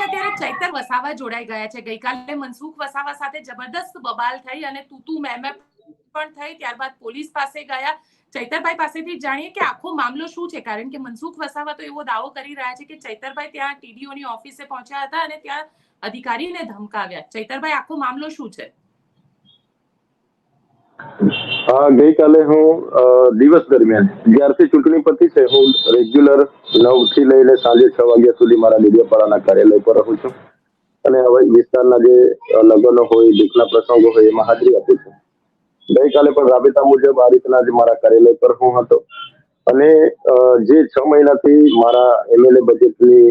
સાથે અત્યારે ચૈતર વસાવા જોડાઈ ગયા છે. ગઈકાલે મનસુખ વસાવા સાથે જબરદસ્ત બબાલ થઈ અને તુતુ મેમે પણ થઈ. ત્યારબાદ પોલીસ પાસે ગયા. ચૈતરભાઈ પાસેથી જાણીએ કે આખો મામલો શું છે? કારણ કે મનસુખ વસાવા તો એવો દાવો કરી રહ્યા છે કે ચૈતરભાઈ ત્યાં ટીડીઓની ઓફિસે પહોંચ્યા હતા અને ત્યાં અધિકારીને ધમકાવ્યા. ચૈતરભાઈ, આખો મામલો શું છે? હા, ગઈકાલે હું દિવસ દરમિયાન, જ્યારથી ચૂંટણી પતી છે, હું રેગ્યુલર નવથી લઈને સાંજે છ વાગ્યા સુધી મારા ડેડિયાપાડાના કાર્યાલય પર રહું છું. અને હવે વિસ્તારના જે લગ્નો હોય દુઃખના પ્રસંગો હોય, એમાં હાજરી આપું છું. ગઈકાલે પણ રાબેતા મુજબ આ રીતના જ મારા કાર્યાલય પર હું હતો. અને જે છ મહિનાથી મારા એમએલએ બજેટની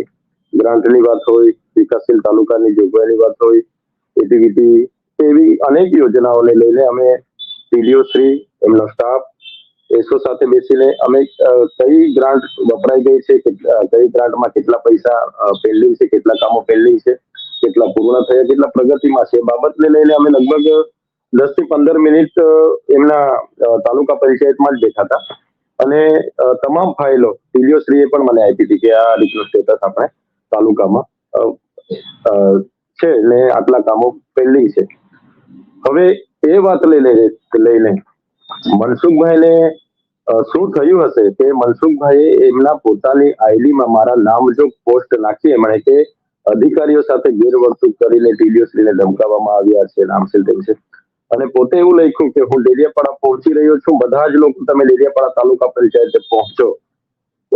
ગ્રાન્ટની વાત હોય, વિકાસશીલ તાલુકાની જોગવાઈની વાત હોય, એટીવીટી, એવી અનેક યોજનાઓને લઈને અમે ટીડીઓ શ્રી, એમનો સ્ટાફ એસો સાથે બેસીને અમે કઈ ગ્રાન્ટ વપરાઈ ગઈ છે કઈ ગ્રાન્ટમાં કેટલા પૈસા પેન્ડિંગ છે, કેટલા કામો પેન્ડિંગ છે, કેટલા પૂર્ણ થયા, કેટલા પ્રગતિમાં છે બાબતને લઈને અમે લગભગ દસથી પંદર મિનિટ એમના તાલુકા પંચાયતમાં જ બેઠા હતા. અને તમામ ફાઇલો ટીડીઓ શ્રીએ પણ મને આપી હતી કે આ રીતનું સ્ટેટસ આપણે તાલુકામાં છે ને આટલા કામો પેન્ડિંગ છે. હવે એ વાત લઈને. મનસુખભાઈને અ, શું થયું હશે કે મનસુખભાઈએ એમના પોતાની આઈડીમાં મારા નામ જો પોસ્ટ નાખી એમણે કે અધિકારીઓ સાથે ગેરવર્તણૂક કરીને ટીડીઓ શ્રીને ધમકાવવામાં આવ્યા છે નામ છે તેમ છે. અને પોતે એવું લખ્યું કે હું ડેડિયાપાડા પહોંચી રહ્યો છું બધા જ લોકો તમે ડેડિયાપાડા તાલુકા પંચાયતે પહોંચો.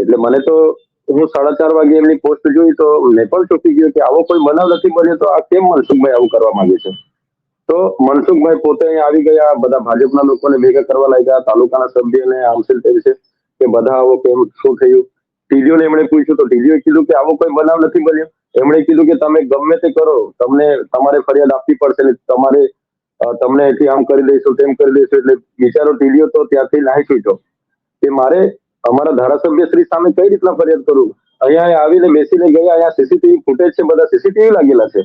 એટલે મને તો હું સાડા ચાર વાગે એમની પોસ્ટ જોઈ તો મેં પણ ચોંકી ગયો કે આવો કોઈ બનાવ નથી બન્યો તો આ કેમ મનસુખભાઈ આવું કરવા માંગે છે? તો મનસુખભાઈ પોતે અહીંયા આવી ગયા, બધા ભાજપના લોકોને ભેગા કરવા લાગ્યા, તાલુકાના સભ્યને આમસેલ તેમ છે કે બધા આવો કેમ, શું થયું? ટીડીઓને એમણે પૂછ્યું તો ટીડીઓએ કીધું કે આવો કોઈ બનાવ નથી બન્યો. એમણે કીધું કે તમે ગમે તે કરો, તમને તમારે ફરિયાદ આપવી પડશે ને તમારે તમને એથી આમ કરી દઈશું, તેમ કરી દઈશું એટલે બિચારો ટીડીઓ તો ત્યાંથી નાહી છૂટ્યો. કે મારે અમારા ધારાસભ્ય શ્રી સામે કઈ રીતના ફરિયાદ કરું? અહીંયા આવીને બેસીને ગયા, અહીંયા સીસીટીવી ફૂટેજ છે, બધા સીસીટીવી લાગેલા છે.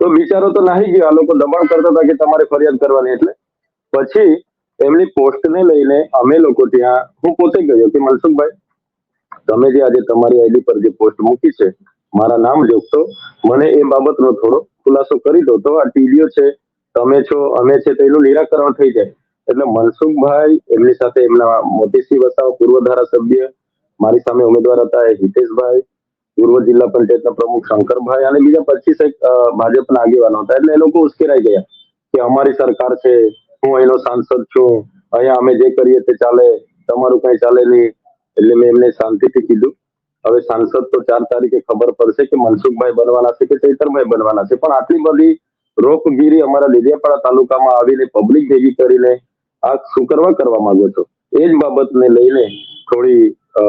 તો બિચારો તો નાહી ગયો. આ લોકો દબાણ કરતા હતા કે તમારે ફરિયાદ કરવાની એટલે. પછી એમની પોસ્ટને લઈને અમે લોકો ત્યાં, હું પોતે ગયો કે મનસુખભાઈ, તમે જે આજે તમારી આઈડી પર જે પોસ્ટ મૂકી છે, મારા નામ જોગતો, મને એ બાબતનો થોડો ખુલાસો કરી દો. તો આ ટીડીઓ છે, તમે છો, અમે છે, તો એનું નિરાકરણ થઈ જાય. એટલે મનસુખભાઈ એમની સાથે એમના મોતીસિંહ વસાવા પૂર્વ ધારાસભ્ય મારી સામે ઉમેદવાર હતા એ હિતેશભાઈ પૂર્વ જિલ્લા પંચાયતના પ્રમુખ શંકરભાઈ અને બીજા પચીસ ભાજપના આગેવાનો હતા. એટલે એ લોકો ઉશ્કેરાઈ ગયા કે અમારી સરકાર છે હું અહીંનો સાંસદ છું અહીંયા અમે જે કરીએ તે ચાલે તમારું કઈ ચાલે નહીં. એટલે મેં એમને શાંતિથી કીધું. હવે સાંસદ તો ચાર તારીખે ખબર પડશે કે મનસુખભાઈ બનવાના છે કે ચૈતરભાઈ બનવાના છે. પણ આટલી બધી રોકગીરી અમારા લીલિયાપાડા તાલુકામાં આવીને પબ્લિક ભેગી કરીને આ શું કરવા કરવા માંગો છો? એ જ બાબતને લઈને થોડી અ,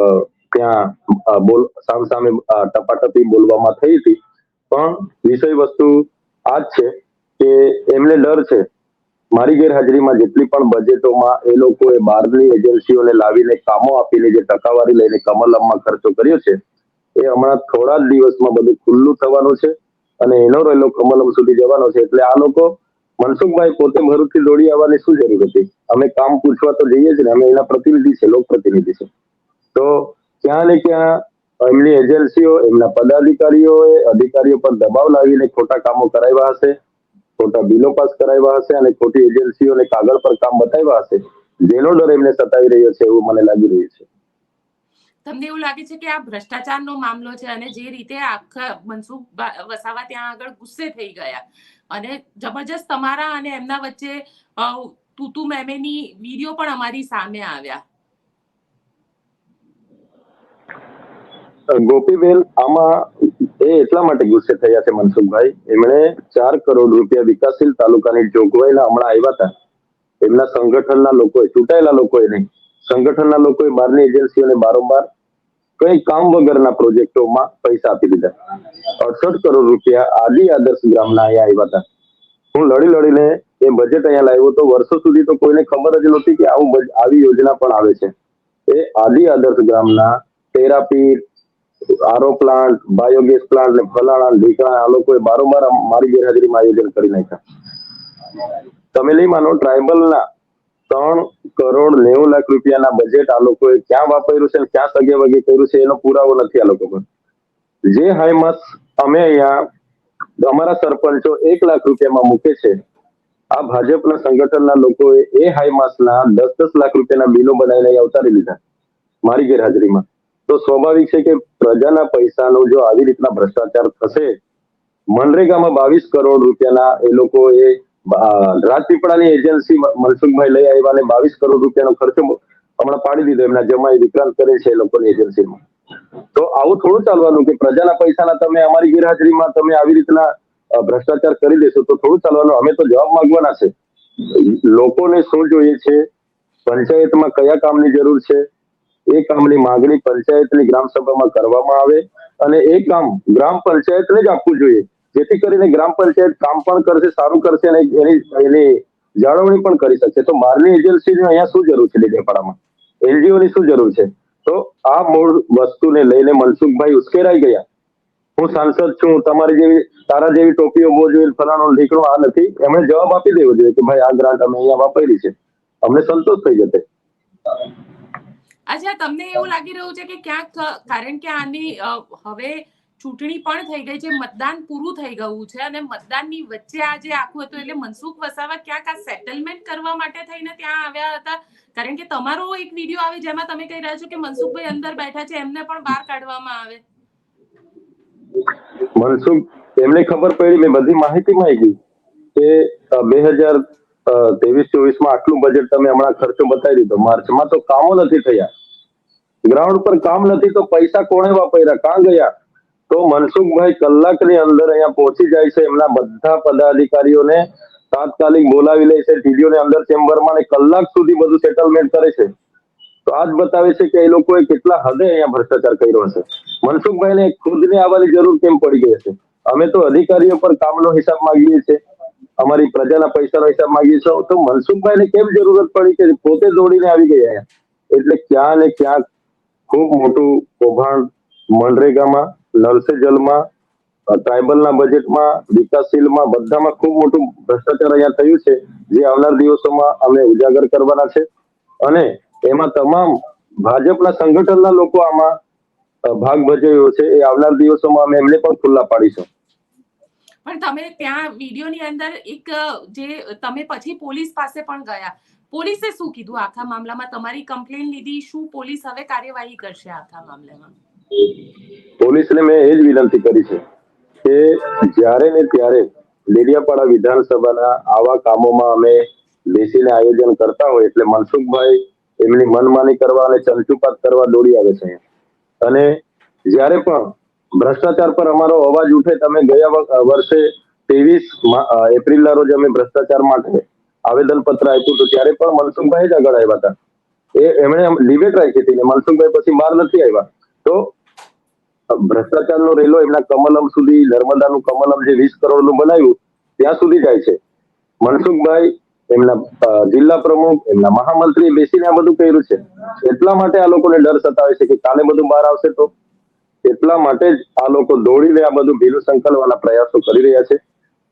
ત્યાં બોલ સામ સામે ટપાટપી બોલવામાં થઈ હતી. પણ વિષય વસ્તુ આ જ છે કે એમને ડર છે. મારી ગેરહાજરીમાં જેટલી પણ બજેટોમાં એ લોકોએ બહારની એજન્સીઓને લાવીને કામો આપીને જે ટકાવારી લઈને કમલમમાં ખર્ચો કર્યો છે, એ હમણાં થોડા જ દિવસમાં બધું ખુલ્લું થવાનું છે અને એનો રહેલો કમલમ સુધી જવાનો છે. એટલે આ લોકો મનસુખભાઈ પોતે ભરૂચથી દોડી આવવાની શું જરૂર હતી? અમે કામ પૂછવા તો જઈએ જ ને, અમે એના પ્રતિનિધિ છે લોક પ્રતિનિધિ છે. તો ક્યાં ને ક્યાં એમની એજન્સીઓ એમના પદાધિકારીઓએ અધિકારીઓ પર દબાવ લાવીને ખોટા કામો કરાવ્યા હશે, ખોટા બિલો પાસ કરાવ્યા હશે અને ખોટી એજન્સીઓને કાગળ પર કામ બતાવ્યા હશે, જેનો ડર એમને સતાવી રહ્યો છે એવું મને લાગી રહ્યું છે. તમને એવું લાગે છે કે આ ભ્રષ્ટાચારનો મામલો છે અને જે રીતે આખા મનસુખ વસાવા ત્યાં આગળ ગુસ્સે થઈ ગયા અને જબરજસ્ત તમારા અને એમના વચ્ચે તુતુ મેમેની વીડિયો પણ અમારી સામે આવ્યા. ગોપીબેન આમાં એ એટલા માટે ગુસ્સે થયા છે મનસુખભાઈ. એમણે ચાર કરોડ રૂપિયા વિકાસશીલ તાલુકાની જોગવાઈના હમણાં આવ્યા હતા. એમના સંગઠનના લોકોએ, ચૂંટાયેલા લોકોએ નહીં, સંગઠનના લોકોએ બહારની એજન્સીઓને બારોબાર કઈ કામ વગરના પ્રોજેક્ટોમાં પૈસા આપી દીધા. અડસઠ કરોડ રૂપિયા આદિ આદર્શ ગ્રામના અહીંયા આવ્યા હતા. હું લડી લડીને એ બજેટ અહીંયા લાવ્યો તો વર્ષો સુધી તો કોઈને ખબર જ નહોતી કે આવું આવી યોજના પણ આવે છે. એ આદિ આદર્શ ગ્રામના therapy RO plant biogas plant ને ફલાણા ઢીકણા આ લોકોએ બારોબાર મારી ગેરહાજરીમાં આયોજન કરી નાખ્યા. તમે નહીં માનો ટ્રાઇબલના ત્રણ કરોડ નેવું લાખ રૂપિયાના બજેટ આ લોકોએ ક્યાં વાપર્યું છે ક્યાં સગે વગે કર્યું છે એનો પુરાવો નથી આ લોકો પર જે હાઈમત અમે અહીંયા અમારા સરપંચો એક લાખ રૂપિયામાં મૂકે છે, આ ભાજપના સંગઠનના લોકોએ એ હાઈમાસના દસ દસ લાખ રૂપિયાના બિલો બનાવીને અહીંયા ઉતારી લીધા, મારી ગેરહાજરીમાં. તો સ્વાભાવિક છે કે પ્રજાના પૈસાનો જો આવી રીતના ભ્રષ્ટાચાર થશે મનરેગામાં બાવીસ કરોડ રૂપિયાના એ લોકોએ અ, રાજપીપળાની એજન્સી મનસુખભાઈ લઈ આવ્યા અને બાવીસ કરોડ રૂપિયાનો ખર્ચો હમણાં પાડી દીધો. એમના જમાઈ વિક્રાંત કરે છે એ લોકોની એજન્સીમાં. તો આવું થોડું ચાલવાનું કે પ્રજાના પૈસાના તમે અમારી ગેરહાજરીમાં તમે આવી રીતના ભ્રષ્ટાચાર કરી દેશો તો થોડું ચાલવાનું. અમે તો જવાબ માંગવાના છે. લોકોને શું જોઈએ છે? પંચાયતમાં કયા કામની જરૂર છે? એ કામની માંગણી પંચાયતની ગ્રામ સભામાં કરવામાં આવે અને એ કામ ગ્રામ પંચાયતને જ આપવું જોઈએ. જેથી કરીને ગ્રામ પંચાયત કામ પણ કરશે, સારું કરશે અને એની એની જાળવણી પણ કરી શકશે. તો મારની એજન્સીની અહીંયા શું જરૂર છે ડેડિયાપાડામાં એનજીઓની શું જરૂર છે? તો આ મૂળ વસ્તુને લઈને મનસુખભાઈ ઉશ્કેરાઈ ગયા. હું સાંસદ છું તમારી જેવી, તારા જેવી ટોપીઓ બહુ જોઈએ ફલાણો ઢીકણો આ નથી. એમણે જવાબ આપી દેવો જોઈએ કે ભાઈ આ ગ્રાન્ટ અમે અહીંયા વાપરી છે. અમને સંતોષ થઈ જશે. અચ્છા, તમને એવું લાગી રહ્યું છે કે ક્યાંક કારણ કે આની હવે ચૂંટણી પણ થઈ ગઈ છે, મતદાન પૂરું થઈ ગયું છે અને મતદાનની વચ્ચે આ જે આખું હતું એટલે મનસુખ વસાવા ક્યાંક આ સેટલમેન્ટ કરવા માટે થઈને ત્યાં આવ્યા હતા. કારણ કે તમારો એક વીડિયો આવે જેમાં તમે કહી રહ્યા છો કે મનસુખભાઈ અંદર બેઠા છે, એમને પણ બહાર કાઢવામાં આવે. મનસુખ, એમને ખબર પડી, મેં બધી માહિતી માંગી કે બે હજાર ત્રેવીસ ચોવીસમાં આટલું બજેટ તમે હમણાં ખર્ચો બતાવી દીધો. માર્ચમાં તો કામો નથી થયા. ગ્રાઉન્ડ પર કામ નથી તો પૈસા કોણે વાપર્યા? કાં ગયા? તો મનસુખભાઈ કલાકની અંદર અહીંયા પહોંચી જાય છે. એમના બધા પદાધિકારીઓને તાત્કાલિક બોલાવી લે છે. ટીડીઓને અંદર ચેમ્બરમાં ને કલાક સુધી બધું સેટલમેન્ટ કરે છે. તો આ જ બતાવે છે કે એ લોકોએ કેટલા હદે અહીંયા ભ્રષ્ટાચાર કર્યો હશે. મનસુખભાઈને ખુદને આવવાની જરૂર કેમ પડી ગઈ હશે? અમે તો અધિકારીઓ પર કામનો હિસાબ માંગીએ છીએ. અમારી પ્રજાના પૈસાનો હિસાબ માંગીએ છીએ. તો મનસુખભાઈને કેમ જરૂરત પડી કે પોતે દોડીને આવી ગયા એટલે ક્યાં ને ક્યાંક ખૂબ મોટું કૌભાંડ મનરેગામાં નલ જલમાં, ટ્રાઇબલના બજેટમાં વિકાસશીલમાં બધામાં ખૂબ મોટું ભ્રષ્ટાચાર અહીંયા થયું છે, જે આવનાર દિવસોમાં અમે ઉજાગર કરવાના છે. અને એમાં તમામ ભાજપના સંગઠનના લોકો આમાં ભાગ ભજવ્યો છે. એ આવનાર દિવસોમાં અમે એમને પણ ખુલ્લા પાડીશું. પણ તમે ત્યાં વિડીયોની અંદર એક જે તમે પછી પોલીસ પાસે પણ ગયા. પોલીસે શું કીધું આખા મામલામાં? તમારી કમ્પ્લેન લીધી, શું પોલીસ હવે કાર્યવાહી કરશે આખા મામલામાં? પોલીસને મેં એ જ વિનંતી કરી છે કે જ્યારે ને ત્યારે ડેડિયાપાડા વિધાનસભાના આવા કામોમાં અમે બેસીને આયોજન કરતા હોય એટલે મનસુખભાઈ એમની મનમાની કરવા અને ચંચુપાત કરવા દોડી આવે છે અને જ્યારે પણ ભ્રષ્ટાચાર પર અમારો અવાજ ઉઠે, તમે ગયા વર્ષે ત્રેવીસ એપ્રિલના રોજ અમે ભ્રષ્ટાચાર માટે આવેદન પત્ર આપ્યું હતું, ત્યારે પણ મનસુખભાઈ જ આગળ આવ્યા હતા. એ એમણે ડિબેટ રાખી હતી મનસુખભાઈ પછી બહાર નથી આવ્યા. તો ભ્રષ્ટાચારનો રેલો એમના કમલમ સુધી, નર્મદાનું કમલમ જે વીસ કરોડનું બનાવ્યું, ત્યાં સુધી જાય છે. મનસુખભાઈ એમના જિલ્લા પ્રમુખ, એમના મહામંત્રી બેસીને આ બધું કર્યું છે. એટલા માટે આ લોકોને ડર સતાવે છે કે કાલે બધું બહાર આવશે તો? એટલા માટે જ આ લોકો દોડીને આ બધું ભીલું સંકલવાના પ્રયાસો કરી રહ્યા છે.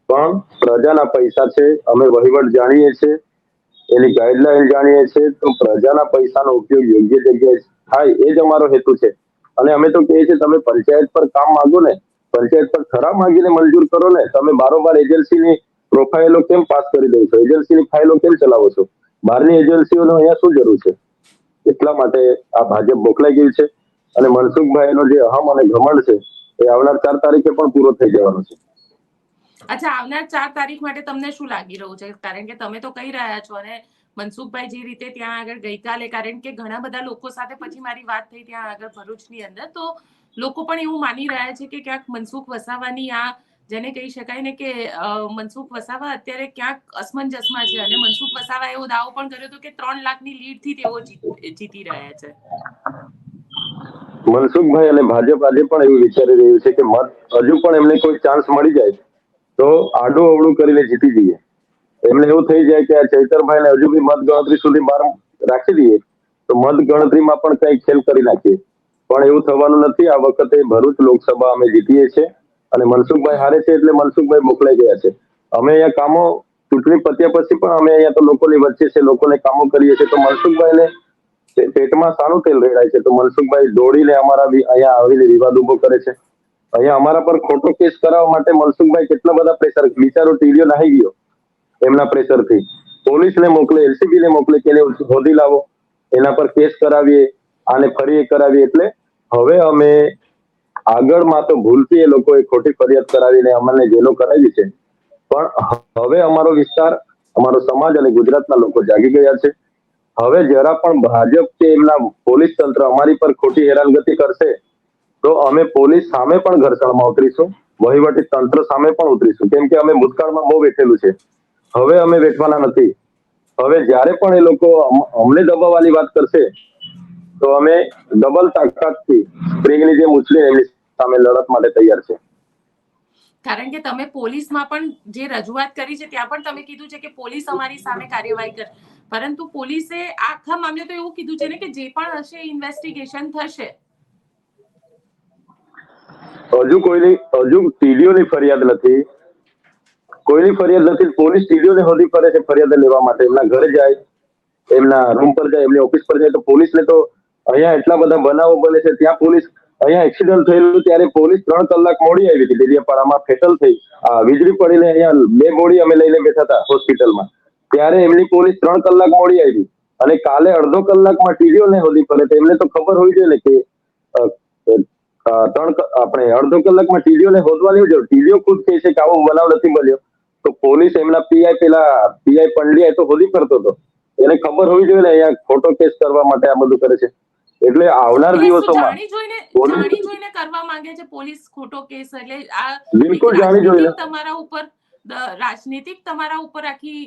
પણ પ્રજાના પૈસા છે, અમે વહીવટ જાણીએ છીએ, એની ગાઈડલાઈન જાણીએ છીએ, તો પ્રજાના પૈસાનો ઉપયોગ યોગ્ય જગ્યાએ થાય એ જ અમારો હેતુ છે. અને અમે તો કહીએ છીએ, તમે પંચાયત પર કામ માંગો ને, પંચાયત પર ઠરાવ માંગીને મંજૂર કરો ને, તમે બારોબાર એજન્સીની પ્રોફાઇલો કેમ પાસ કરી દો છો? એજન્સીની ફાઇલો કેમ ચલાવો છો? બહારની એજન્સીઓનો અહીંયા શું જરૂર છે? એટલા માટે આ ભાજપ મોકલાઈ ગયું છે અને મનસુખભાઈનો જે અહમ અને ઘમંડ છે, એ આવનાર ચાર તારીખે પણ પૂરો થઈ જવાનો છે. અચ્છા આવનાર ચાર તારીખ માટે તમને શું લાગી રહ્યું છે? કારણ કે તમે તો કહી રહ્યા છો અને મનસુખભાઈ જે રીતે ત્યાં આગળ ગઈકાલે કારણ કે ઘણા બધા લોકો સાથે પછી મારી વાત થઈ ત્યાં આગળ ભરૂચની અંદર તો લોકો પણ એવું માની રહ્યા છે કે ક્યાંક મનસુખ વસાવાની આ જેને કહી શકાય ને કે મનસુખ વસાવા અત્યારે ક્યાંક અસમંજસમાં છે અને મનસુખ વસાવા એવો દાવો પણ કર્યો હતો કે ત્રણ લાખની લીડથી તેઓ જીતી રહ્યા છે. મનસુખભાઈ અને ભાજપ આજે પણ એવું વિચારી રહ્યું છે કે મત હજુ પણ એમને કોઈ ચાન્સ મળી જાય. તો આડું અવળું કરીને જીતી જઈએ. એમને એવું થઈ જાય કે આ ચૈતરભાઈને હજુ બી મત ગણતરી સુધી બહાર રાખી દઈએ, તો મત ગણતરીમાં પણ કઈ ખેલ કરી નાખીએ. પણ એવું થવાનું નથી. આ વખતે ભરૂચ લોકસભા અમે જીતીએ છીએ અને મનસુખભાઈ હારે છે એટલે મનસુખભાઈ મોકલાઈ ગયા છે. અમે અહીંયા કામો ચૂંટણી પત્યા પછી પણ અમે અહીંયા તો લોકોની વચ્ચે છે, લોકોને કામો કરીએ છીએ. તો મનસુખભાઈને પેટમાં સારું તેલ રેડાય છે. તો મનસુખભાઈ દોડીને અમારા અહીંયા આવીને વિવાદ ઊભો કરે છે. અહીંયા અમારા પર ખોટો કેસ કરાવવા માટે મનસુખભાઈ કેટલા બધા પ્રેશર બિચારો ટીડીઓ નાહી ગયો એમના પ્રેશરથી પોલીસને મોકલે એલસીબી ને મોકલે કે શોધી લાવો. એના પર કેસ કરાવીએ, આને ફરી કરાવીએ. એટલે હવે અમે આગળમાં તો ભૂલથી એ લોકોએ ખોટી ફરિયાદ કરાવીને અમને જેલો કરાવી છે. પણ હવે અમારો વિસ્તાર, અમારો સમાજ અને ગુજરાતના લોકો જાગી ગયા છે. હવે જરા પણ ભાજપ કે એમના પોલીસ તંત્ર અમારી પર ખોટી હેરાનગતિ કરશે તો અમે પોલીસ સામે પણ ઘર્ષણમાં ઉતરીશું. વહીવટી તંત્ર સામે પણ ઉતરીશું. કેમ કે અમે ભૂતકાળમાં બહુ બેઠેલું છે. હવે અમે બેઠવાના નથી. હવે જ્યારે પણ એ લોકો અમ- અમને દબાવવાની વાત કરશે, તો અમે ડબલ તાકાતથી સ્પ્રિંગની જે ઉછળીને એમની સામે લડત માટે તૈયાર છે. કારણ કે તમે પોલીસમાં પણ જે રજૂઆત કરી છે, ત્યાં પણ તમે કીધું છે કે પોલીસ અમારી સામે કાર્યવાહી કરે, પરંતુ પોલીસે આખા મામલે તો એવું કીધું છે ને કે જે પણ હશે ઇન્વેસ્ટિગેશન થશે હજુ કોઈની, હજુ ટીડીઓની ફરિયાદ નથી. કોઈની ફરિયાદ નથી, પોલીસ ટીડીઓને હોદી કરે છે ફરિયાદ લેવા માટે. એમના ઘરે જાય, એમના રૂમ પર જાય, એમની ઓફિસ પર જાય, તો પોલીસને તો અહીંયા એટલા બધા બનાવો બને છે. ત્યાં પોલીસ અહીંયા એક્સિડન્ટ થયેલું ત્યારે પોલીસ ત્રણ કલાક મોડી આવી હતી. ડેડિયાપાડામાં ફેટલ થઈ. વીજળી પડીને અહીંયા બે મોડી અમે લઈને બેઠા હતા હોસ્પિટલમાં. ત્યારે એમની પોલીસ ત્રણ કલાક મોડી આવી. અને કાલે અડધો કલાકમાં ટીડીઓને હોદી પડે તો એમને તો ખબર હોવી જોઈએ ને કે ત્રણ આપણે અડધો કલાકમાં ટીડીઓ ને હોદવાની જરૂર. ટીડીઓ ખુદ કહે છે કે આવો બનાવ નથી મળ્યો. તો પોલીસ એમના પીઆઈ પેલા પીઆઈ પંડ્યા તો હોદી કરતો હતો. એને ખબર હોવી જોઈએ ને અહીંયા ખોટો કેસ કરવા માટે આ બધું કરે છે. એટલે આવનાર દિવસોમાં જાણી જોઈને કરવા માંગે છે પોલીસ ખોટો કેસ. એટલે આ બિલકુલ જાણી જોઈને. રાજનીતિક તમારા ઉપર રાજનીતિક તમારા ઉપર આખી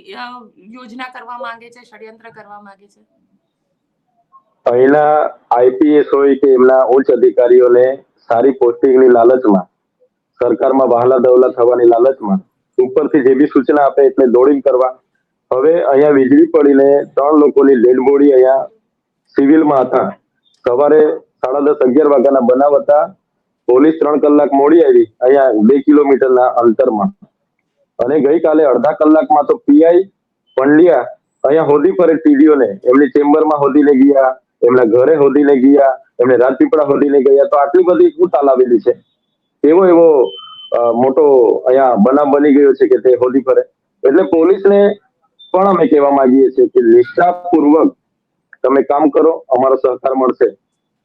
યોજના કરવા માંગે છે ષડયંત્ર કરવા માંગે છે? અહીંના આઈપીએસ હોય કે એમના ઉચ્ચ અધિકારીઓને સારી પોસ્ટિંગની લાલચમાં, સરકારમાં વહાલા દવલા થવાની લાલચમાં, ઉપરથી જે બી સૂચના આપે એટલે દોડીને કરવા. હવે અહીંયા વીજળી પડીને ત્રણ લોકોની ડેડ અહીંયા સિવિલમાં હતા. સવારે સાડા દસ અગિયાર વાગ્યાના બનાવ હતા. પોલીસ ત્રણ કલાક મોડી આવી, અહીંયા બે કિલોમીટરના અંતરમાં. અને ગઈકાલે અડધા કલાકમાં તો પીઆઈ પંડ્યા અહીંયા હોદી ફરે ટીડીઓને. એમની ચેમ્બરમાં હોદીને ગયા, એમના ઘરે હોદીને ગયા એમને રાજપીપળા હોદીને ગયા, તો આટલી બધી શું તાલાવેલી છે. એવો એવો મોટો અહીંયા બનાવ બની ગયો છે કે તે હોદી પર એટલે પોલીસને પણ અમે કહેવા માંગીએ છીએ કે નિષ્ઠાપૂર્વક તમે કામ કરો, અમારો સહકાર મળશે.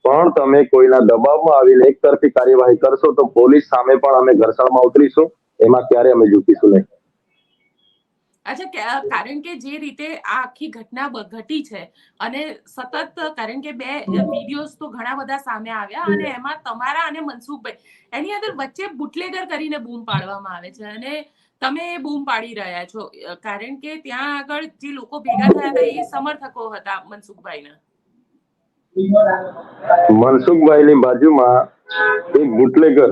પણ તમે કોઈના દબાવમાં આવીને એક તરફી કાર્યવાહી કરશો તો પોલીસ સામે પણ અમે ઘર્ષણમાં ઉતરીશું. એમાં ક્યારે અમે ઝૂકીશું નહીં. અચ્છા કારણ કે જે રીતે આ આખી ઘટના ઘટી છે અને સતત કારણ કે બે વિડીયોઝ તો ઘણા બધા સામે આવ્યા અને એમાં તમારા અને મનસુખભાઈ એની અંદર વચ્ચે બુટલેગર કરીને બૂમ પાડવામાં આવે છે અને તમે એ બૂમ પાડી રહ્યા છો. કારણ કે ત્યાં આગળ જે લોકો ભેગા થયા હતા એ સમર્થકો હતા મનસુખભાઈના. મનસુખભાઈની બાજુમાં એક બુટલેગર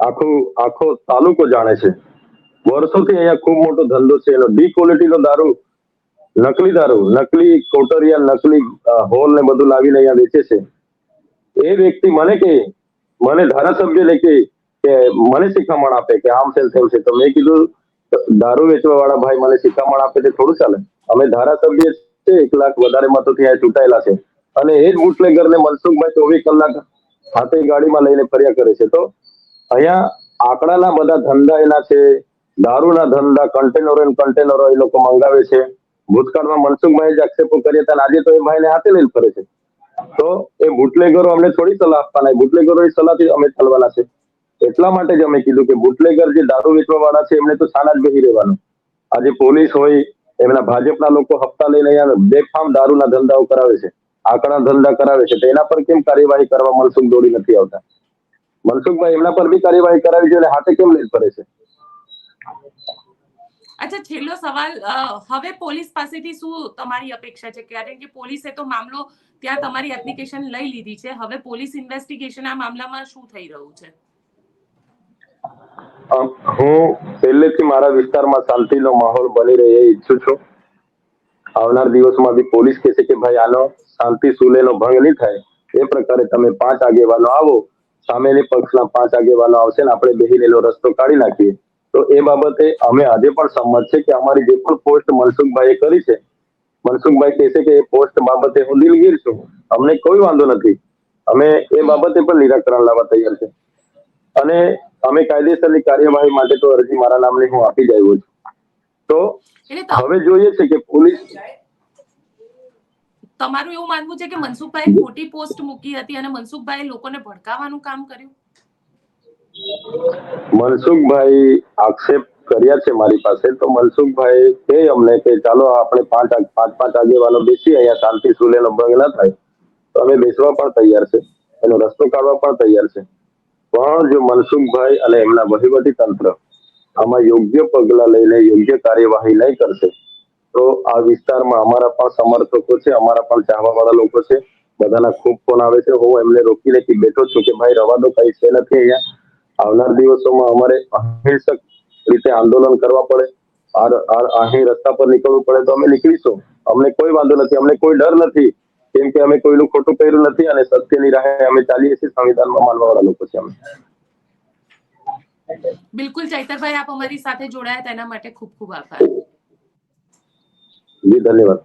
આખો આખો તાલુકો જાણે છે. વર્ષોથી અહીંયા ખૂબ મોટો ધંધો છે. એનો ડી ક્વોલિટીનો દારૂ, નકલી દારૂ, નકલી કોટરિયા, નકલી હોલ ને બધું લાવીને અહીંયા વેચે છે. એ વ્યક્તિ મને કે, મને ધારાસભ્યને કે કે મને શિખામણ આપે કે આમ છે થયું છે. તો મેં કીધું, દારૂ વેચવા વાળા ભાઈ મને શિખામણ આપે તે થોડું ચાલે. અમે ધારાસભ્ય છે, એક લાખ વધારે મતોથી અહીંયા ચૂંટાયેલા છે. અને એ જ બુટલેગર ને મનસુખભાઈ ચોવીસ કલાક હાથે ગાડીમાં લઈને ફર્યા કરે છે. તો અહીંયા આંકડાના બધા ધંધા એના છે. દારૂના ધંધા કન્ટેનરો કન્ટેનરો એ લોકો મંગાવે છે. ભૂતકાળમાં મનસુખભાઈ જ આક્ષેપો કરીએ હતા આજે તો એ ભાઈને હાથે લઈને ફરે છે. તો એ બુટલેગરો અમને થોડી સલાહ આપવાના. બુટલેગરોની સલાહથી અમે ચાલવાના છે. એટલા માટે જ અમે કીધું કે બુટલેગર જે દારૂ વેચવા વાળા છે, એમને તો સાના જ બેસી રહેવાનું. આજે પોલીસ હોય, એમના ભાજપના લોકો હપ્તા લઈને અહીંયા બેફામ દારૂના ધંધાઓ કરાવે છે આંકડા ધંધા કરાવે છે. તો એના પર કેમ કાર્યવાહી કરવા મનસુખ દોડી નથી આવતા? મનસુખભાઈ એમના પર બી કાર્યવાહી કરાવી છે અને હાથે કેમ લઈ ફરે છે? અચ્છા, છેલ્લો સવાલ હવે પોલીસ પાસેથી શું તમારી અપેક્ષા છે? કારણ કે પોલીસે તો મામલો ત્યાં તમારી એપ્લિકેશન લઈ લીધી છે. હવે પોલીસ ઇન્વેસ્ટિગેશન આ મામલામાં શું થઈ રહ્યું છે? હું પહેલેથી મારા વિસ્તારમાં શાંતિનો માહોલ બની રહે એ ઈચ્છું છું. આવનાર દિવસમાં બી પોલીસ કહેશે કે ભાઈ, આનો શાંતિ સુલેનો ભંગ નહીં થાય. એ પ્રકારે તમે પાંચ આગેવાનો આવો. સામેની પક્ષના પાંચ આગેવાનો આવશે ને આપણે બેહીને રસ્તો કાઢી નાખીએ. તો એ બાબતે અમે આજે પણ સંમત છે કે અમારી જે પણ પોસ્ટ મનસુખભાઈએ કરી છે મનસુખભાઈ કહેશે કે એ પોસ્ટ બાબતે હું દિલગીર છું અમને કોઈ વાંધો નથી. અમે એ બાબતે પણ નિરાકરણ લાવવા તૈયાર છે. અને અમે કાયદેસરની કાર્યવાહી માટે તો અરજી મારા નામની હું આપી જ આવ્યો છું. તો હવે જોઈએ છે કે પોલીસ તમારું એવું માનવું છે કે મનસુખભાઈ ખોટી પોસ્ટ મૂકી હતી અને મનસુખભાઈ લોકોને ભડકાવાનું કામ કર્યું? મનસુખભાઈ આક્ષેપ કર્યા છે મારી પાસે. તો મનસુખભાઈ કહે અમને કે ચાલો આપણે પાંચ પાંચ પાંચ આગેવાનો બેસી અહીંયા શાંતિ સુલેનો ભંગ ના થાય. તો અમે બેસવા પણ તૈયાર છે. એનો રસ્તો કાઢવા પણ તૈયાર છે. પણ જો મનસુખભાઈ અને એમના વહીવટી તંત્ર આમાં યોગ્ય પગલા લઈને યોગ્ય કાર્યવાહી નહીં કરશે, તો આ વિસ્તારમાં અમારા પણ સમર્થકો છે, અમારા પણ ચાહવા વાળા લોકો છે. બધાના ખૂબ ફોન આવે છે. હું એમને રોકી લેતી બેઠો છું કે ભાઈ રવા દો કઈ છે નથી અહીંયા. આવનાર દિવસોમાં અમારે અહિંસક રીતે આંદોલન કરવા પડે. અહીં રસ્તા પર નીકળવું પડે તો અમે નીકળીશું. અમને કોઈ વાંધો નથી અમને કોઈ ડર નથી. કેમ કે અમે કોઈનું ખોટું કર્યું નથી અને સત્યની રાહે અમે ચાલીએ છીએ સંવિધાનમાં માનવાવાળા લોકો છે અમે. બિલકુલ ચૈતરભાઈ આપ અમારી સાથે જોડાયા તેના માટે ખૂબ ખૂબ આભાર. જી ધન્યવાદ.